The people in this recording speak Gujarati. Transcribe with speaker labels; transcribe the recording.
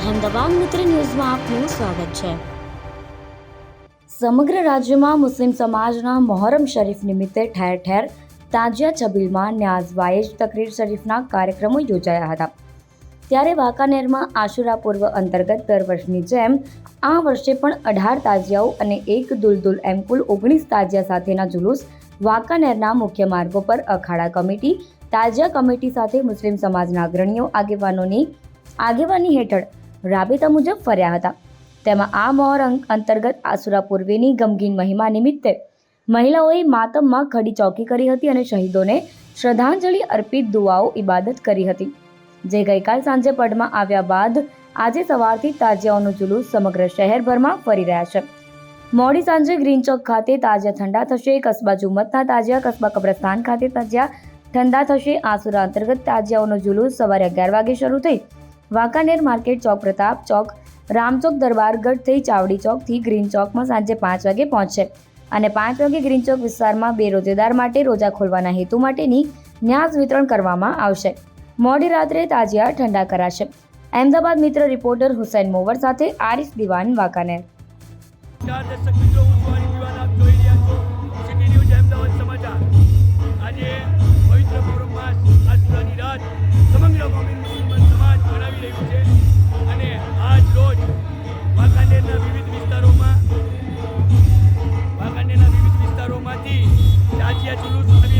Speaker 1: અહેમદાબાદ મિત્ર ન્યૂઝમાં આપનું સ્વાગત છે. સમગ્ર રાજ્યમાં મુસ્લિમ સમાજના મોહરમ શરીફ નિમિત્તે ઠેર ઠેર તાજિયા છબીલમાં ન્યાઝ વાયેજ તકરીર શરીફના કાર્યક્રમો યોજાયા હતા. ત્યારે વાંકાનેરમાં આશુરા પૂર્વ અંતર્ગત દર વર્ષની જેમ આ વર્ષે પણ અઢાર તાજિયાઓ અને એક દુલદુલ એમ કુલ ઓગણીસ તાજિયા સાથેના જુલુસ વાંકાનેરના મુખ્ય માર્ગો પર અખાડા કમિટી, તાજિયા કમિટી સાથે મુસ્લિમ સમાજના અગ્રણીઓ, આગેવાનોની આગેવાની હેઠળ રાબેતા મુજબ ફર્યા હતા. તેમાં આ મોહર અંતર્ગત આસુરા પૂર્વેની ગમગીન મહિમા નિમિત્તે મહિલાઓએ માતમમાં ખડી ચોકી કરી હતી અને શહીદોને શ્રદ્ધાંજલિ અર્પિત દુઆઓ ઇબાદત કરી હતી. જે ગઈકાલ સાંજે પડમાં આવ્યા બાદ આજે સવારથી તાજિયાઓનું જુલુસ સમગ્ર શહેરભરમાં ફરી રહ્યા છે. મોડી સાંજે ગ્રીન ચોક ખાતે તાજિયા ઠંડા થશે, કસ્બા જુમ્મતના તાજિયા, કસ્બા કબ્રસ્તાન ખાતે તાજિયા ઠંડા થશે. આસુરા અંતર્ગત તાજિયાઓનો જુલુસ સવારે અગિયાર વાગે શરૂ થઈ વાંકાનેર માર્કેટ ચોક પ્રતાપ ચોક, રામચોક દરબારગઢ થઈ ચાવડી ચોકથી ગ્રીન ચોકમાં સાંજે પાંચ વાગે પહોંચશે અને પાંચ વાગે ગ્રીન ચોક વિસ્તારમાં બે રોજેદાર માટે રોજા ખોલવાના હેતુ માટેની ન્યાસ વિતરણ કરવામાં આવશે. મોડી રાત્રે તાજિયા ઠંડા કરાશે. અહેમદાબાદ મિત્ર રિપોર્ટર હુસૈન મોવર સાથે આરિફ દિવાન વાંકાનેર.
Speaker 2: તાજિયા